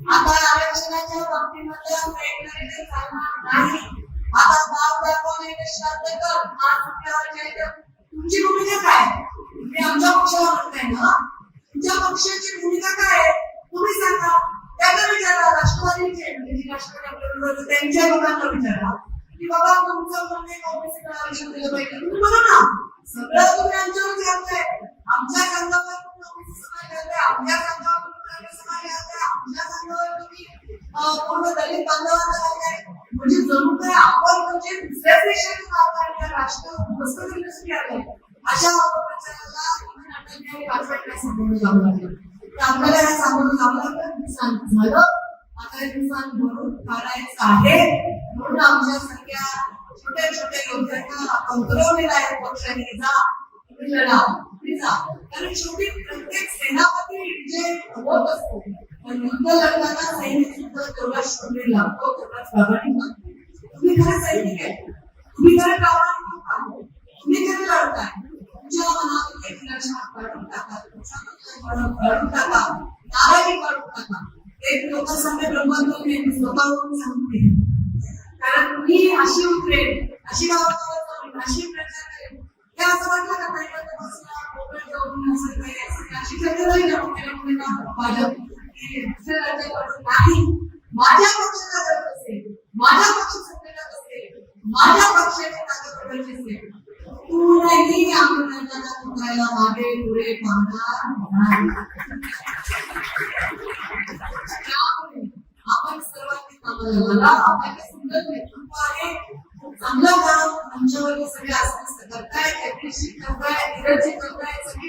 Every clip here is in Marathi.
आता आरक्षणाच्या बाबतीमध्ये प्रयत्न चालणार नाही. आता बाप दाखवणे श्राद्ध कर. आज तुमची भूमिका काय? मी आमच्या पक्षाला म्हणताय ना तुमच्या पक्षाची भूमिका काय आहे? तुम्ही सांगा. त्यांना विचारा राष्ट्रवादीचे म्हणजे राष्ट्रवादी त्यांच्या लोकांना विचारा. की बाबा तुमचं म्हणणे आरक्षण दिलं पाहिजे. तुम्ही ना. सगळं पूर्ण दलित बांधवांना म्हणजे जणू काय आपण म्हणजे दुसऱ्या देशातून आपल्या राष्ट्र मस्त अशा अपप्रचाराला सामोरं जावं लागलं आपल्याला या सामोरं जावं लागलं नुकसान झालं. आता नुकसान भरून काढायचं आहे. म्हणून आमच्यासारख्या छोट्या छोट्या योद्ध्यांना आपण उतरवलेलं आहे. पक्षाने जा. तुम्ही लढा तुम्ही जा. कारण शेवटी प्रत्येक सेनापती विजय होत असतो पण युद्ध लढताना सैनिक सुद्धा तेवढा प्रामाणिक तुम्ही खरं सैनिक आहे. तुम्ही खरं प्रामाणिक तुम्ही खरं लढताय तुमच्या मनात एक काढून टाका. तुमच्या काढून टाका. नाराजी काढून टाका. एक ब्रह्मत्व सांगते. कारण मी अशी उतरेल अशी गावागावात अशी प्रचार करेल हे असं वाटलं का? बसला जाऊन असं काही. असं अशी ना कुठे कुठे ना भाजप. दुसऱ्या राज्याकडून नाही माझ्या पक्षाला गरज असेल माझ्या पक्ष सत्तेला असेल माझ्या पक्षाची ताकद असेल कुणीही आंदोलनाला उतरायला मागे पुढे पाहणार नाही त्यामुळे आपण सर्वांनी कामाला लागा. आपल्याकडे सुंदर नेतृत्व आहे चांगला काम आमच्यावर सगळे आसपास करताय त्याची शिकवताय धीरजी करताय सगळी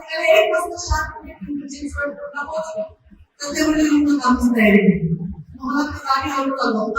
galera possa achar que o professor está ótimo. Então, tem um programa sério. Vamos lá para a aula da